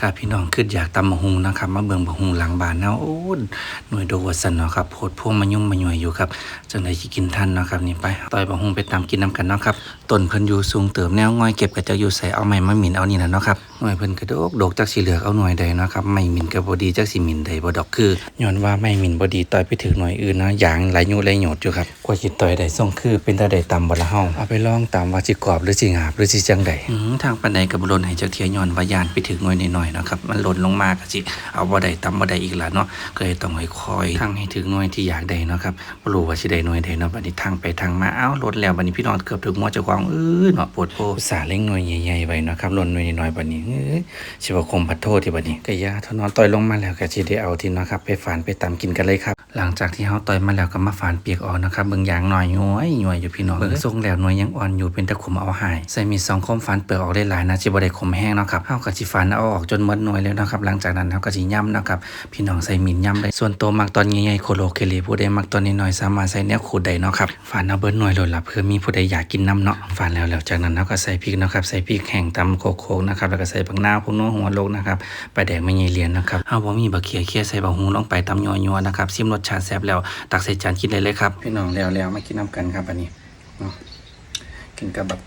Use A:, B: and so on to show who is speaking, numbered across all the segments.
A: ครับพี่น้องขึ้นอยากตำมะฮุงนะครับ มาเบิ่งบะฮุงหลังบ้านเนาะโอ้หน่วยโดวัสนเนาะครับโพดพวงมายุ่มมาหน่วยอยู่ครับจังไดสิกินทันเนาะครับนี่ไปต่อยบะฮุงไปตามกินน้ำกันเนาะครับต้นเพิ่นอยู่สูงเติมแนวง่อยเก็บก็จะอยู่ใส่เอาไม้มาหมิ่นเอานี่น่ะเนาะครับหน่วยเพิ่นกระโดกโดกจักสิเหลือกเอาหน่วยใดเนาะครับไม้หมิ่นก็บ่ดีจักสิหมิ่นใดบ่ดอกคือย้อนว่าไม้หมิ่นบ่ดีต่อยไปถึงหน่วยอื่นเนาะอย่างไหลอยู่ไหลหยดอยู่ครับกว่าสิต่อยได้ส่งคือเป็นตาได้ตำบ่ละเฮาเอาไปลองตามว่าสิกรอบหรือสิงาบหรือสิจังไดอือทางปานใดก็บ่ลนให้จักเทียย้อนว่ายานไปถึงหน่วยน้อยๆเนะครับ มันหล่นลงมากสิเอาบ่ได้ตำบ่ได้อีกละเนาะก็เลยต้องคอยๆทางให้ถึงหน่วยที่อยากได้เนาะครับบ่รู้ว่าสิได้หน่วยใดเนาะบัดนี้ทางไปทางมาเอ้าลดแล้วบัดนี้พี่น้องเกือบถึงหมอเจ้าของเอ้อเนาะปวดโพสาเล็งหน่วยใหญ่ๆไว้เนาะครับหล่นหน่วยน้อยๆบัดนี้เอ้ยสิว่คมพัดโทษที่บัดนี้ก็ยาเท่านอนต่อยลงมาแล้วก็สิได้เอาที่เนาะครับไปฝานไปตำกินกันเลยครับหลังจากที่เฮาต่อยมาแล้วก็มาฝานเปียกออกนะครับเบิ่งอย่างหน่อยย้อยย้อยอยู่พี่น้องเบิ่งทรงแล้วหน่วยยังอ่อนอยู่เป็นตะขุมเอาหายใส่มีสองคมฝานเปลือกออกได้หลายนะสิบ่ได้คมแห้งเนาะครับเฮาก็สิฝานเอาออกจนหมดหน่วยแล้วนะครับ หลังจากนั้นเฮาก็สิย่ำนะครับ พี่น้องใส่มีดย่ำได้ ส่วนตัวมักตอนใหญ่ๆโคโลเคเลผู้ใดมักตอนน้อยๆสามารถใส่แนวขูดได้เนาะครับฝานเอาเบิดหน่วยโลดละเพื่อมีผู้ใดอยากกินน้ำเนาะฝานแล้วแล้วจากนั้นเฮาก็ใส่พริกนะครับใส่พริกแห้งตำโคกๆนะครับแล้วก็ใส่ผักนาวพวกนัวหัวโลกนะครับปลาแดกไม่ใหญ่เหรียญนะครับเฮาบ่มีบักเขียเขียใส่บักฮูลงไปตำยัวๆนะครับซิมรสชาติแซ่บแล้วตักใส่จานกินได้เลยครับพี่น้องแล้วแล้วมากินน้ำกันครับอันนี้เนาะกินกับแบบ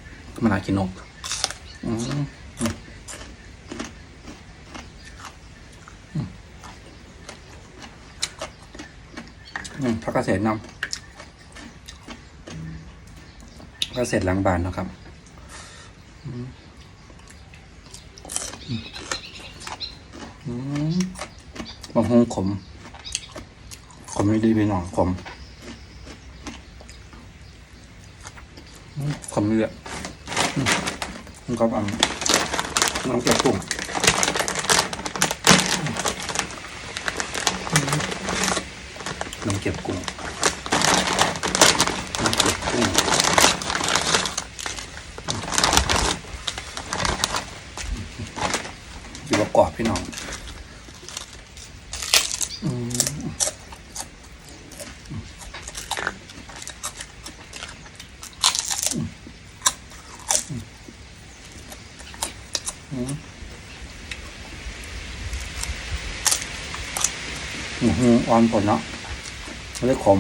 A: มะนาวกินนกอืม พักเกษตรนำพักเกษตรหลังบานนะครับมอืมอืมบางฮงขม ขมไม่ดีพี่น้องขม ขมเยอะอืมมันก็อันน้ำเกลือกุ้งน้ำ เก็บกุ้งน้ำเก็บกุ้งอยู่ประกอบพี่น้องอืมอือหืออ่อนผลเนาะ ไม่ได้ขม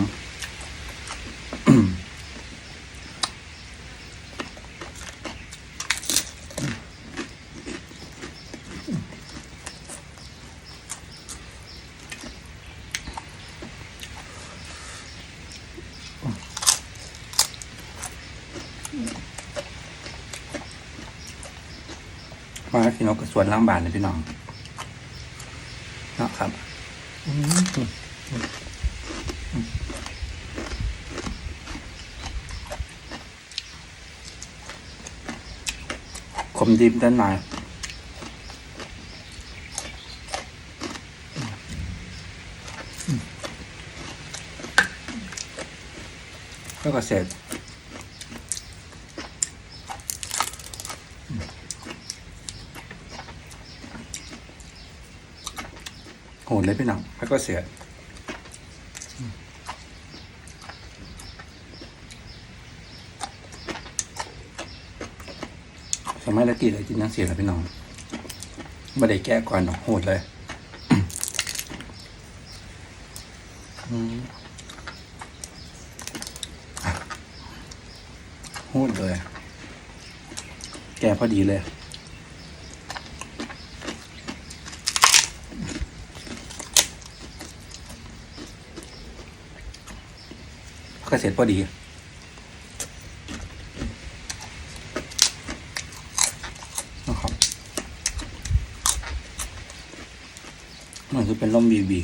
A: มาพี่น้องกับสวนล้างบานเลยพี่น้องเนาะครับ ขมดิบด้านในแล้วก็เสร็จโหดเลยพี่น้องแล้วก็เสีย สมัยละกี่เลยกินนังเสียแล้วพี่น้องไม่ได้แก้ก่อนหรอกโหดเลยโหดเลย แก้พอดีเลยก็เสร็จพอดี นะครับมันคือ เป็นร่มบีบี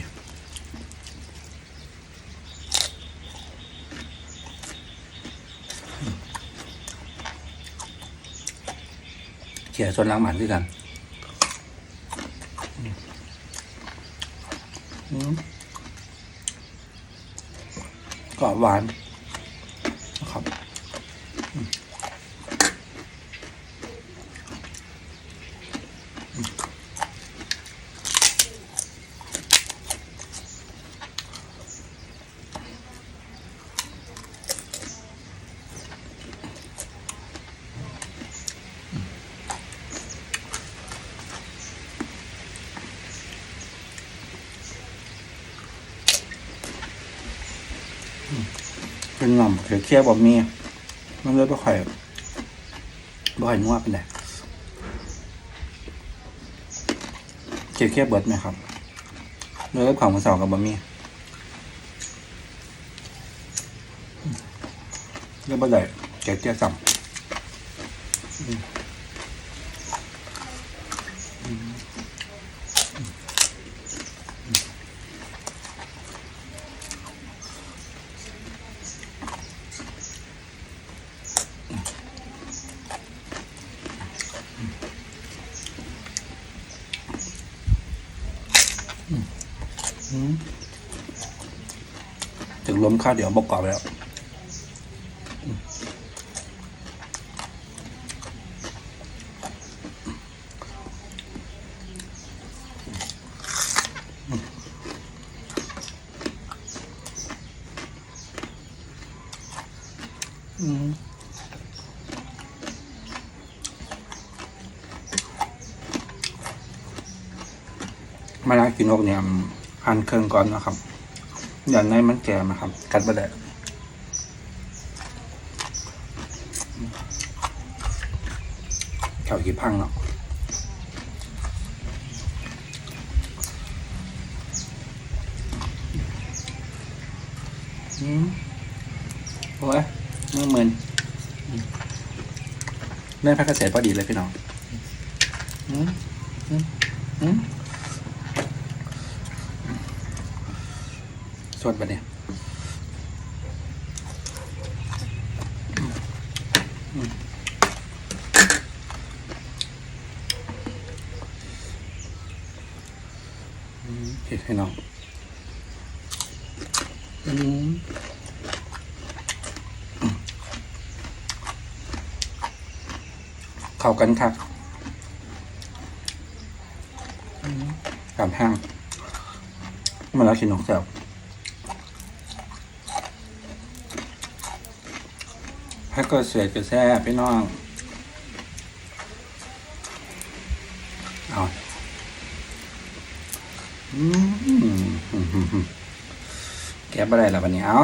A: เขี่ยส่วนล้างหมันด้วยกันกรอบหวาน เป็นหน่อมเขียวเคี้ยวบะหมี่มันเลยบ่ค่อยบ่ค่อยนัวเป็นไดเขียวเคี้ยวเบิดไหมครับเลยกับของมือสองกับบะหมี่เรียกว่าได้เขียวเคี้ยวสัม ถึงล้มข้าวเดี๋ยวบอกกรอบแล้วอืมมาลากินนกเนี่ย หั่นเครื่องก่อนนะครับ อย่าในมันแก่นะครับ กัดไปได้แถวกี่พังเนาะอืมโอ้ยมือเหมือนเล่นพักเกษตรพอดีเลยพี่น้องอืมอืมอืม สดปะเนี่ยเผ็ดให้น้องอืมเข้ากันครับกับแห้งมาแล้วกินนกแซว ให้ก็เสียกระแซ่พี่น้อง เอาอืมแกะอะไรล่ะวันนี้เอา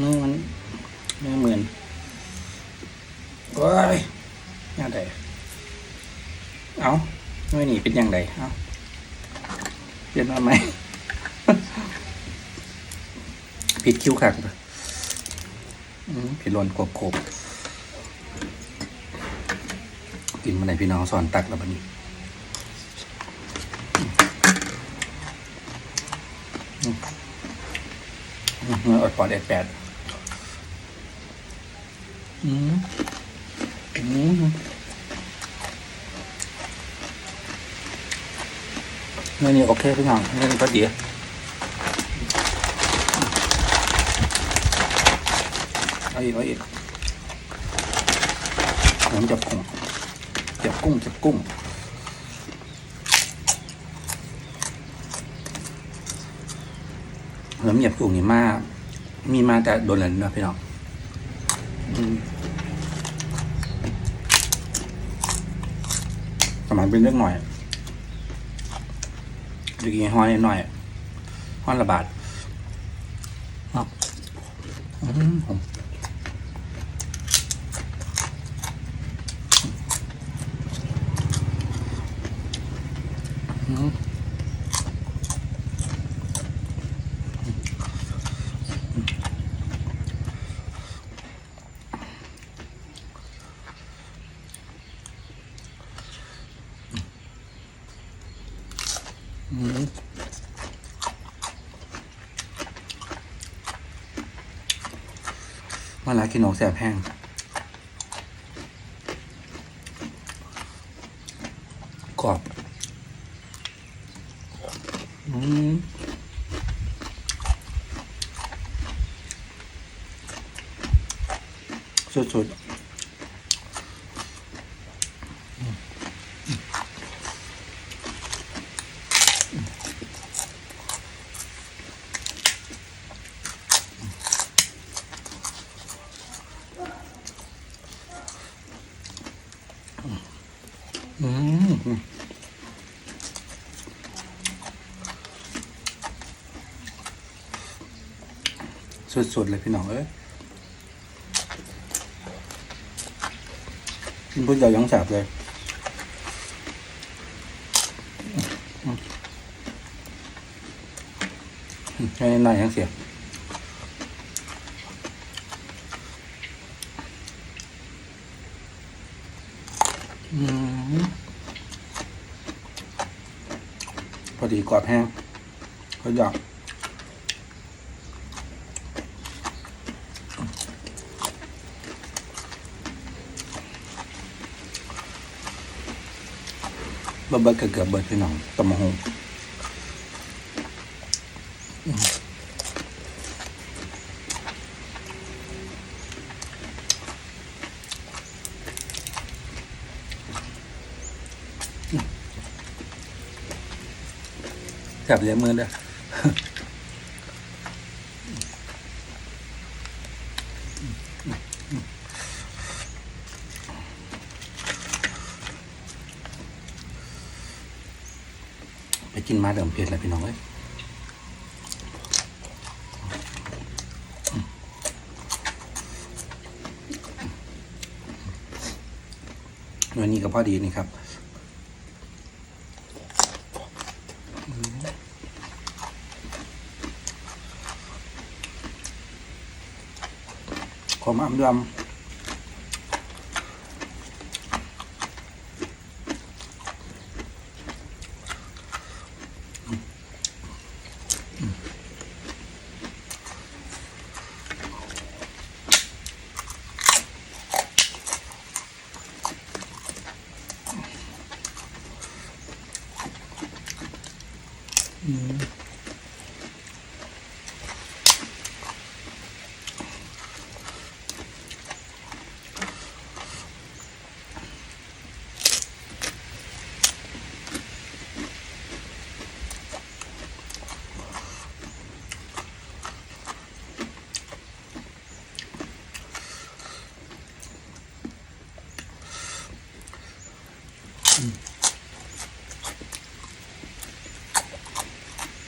A: มือมันมือเหมือนโอ้ยยังไงเอาไม่หนีเป็นยังไงเอาเปลี่ยนมาไหมผิดคิ้วขักเลย อืมผิดลนกบโขบกินมาไหนพี่น้องสอนตักแล้วบันนี้อืมอืมเนื้ออดปอดแอดแปดอืมอืมเนื้อนี่โอเคพี่น้องเนื้อนี่ก็ดี เอาอีกเอาอีกผมจับกุ้งจับกุ้งจับกุ้งเหิมเหยียบกุ้งนี่มาก มีมาแต่โดนแล้วนะพี่น้องสมัยเป็นเรื่องหน่อยดีกี่ห้อยหน่อยห้อยละบาทเนาะอืมผม มาแล้วกินหนกแสบแห้งกรอบอืม สุดอืม สุดๆเลยพี่น้องเอ้ยกินพุ่นเดียวยังแสบเลยอืมอืมแค่นี้หน่อยยังเสียอืมพอดีกรอบแห้งเขาอยาก บิดเบิดเกือบเกือบเบิดพี่น้องตำมะฮงอืมจับเลี้ยงมือเด้อ ไปกินมาเดิมเผ็ดแล้วพี่น้องเอ้ยวันนี้ก็พอดีนี่ครับความอ่ำดำ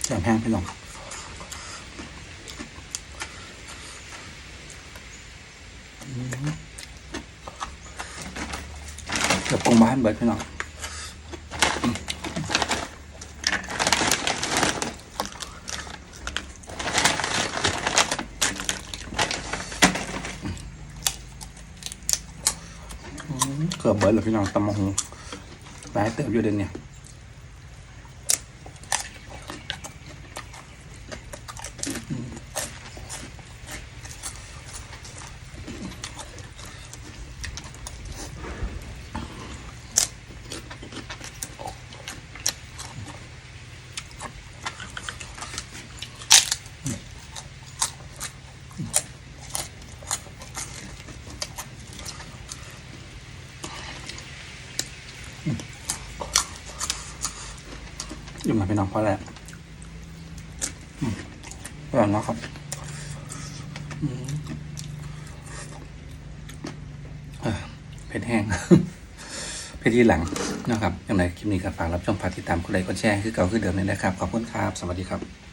A: แจ่แห้งพี่น้องอืมเกือบปรุงบ้านเบิดพี่น้องเกือบเบิดเลยพี่น้องตำมะฮงหลายเติบอยู่เด่นเนี่ย อยู่มาพี่น้องเพราะอะไรอืมอร่อยมากครับเอ่อเผ็ดแห้งเผ็ดที่หลังนะครับอย่างไรคลิปนี้ก็ฝากรับชมฝากติดตามกดไลค์กดแชร์คือเก่าคือเดิมเลยนะครับ ขอบคุณครับ สวัสดีครับ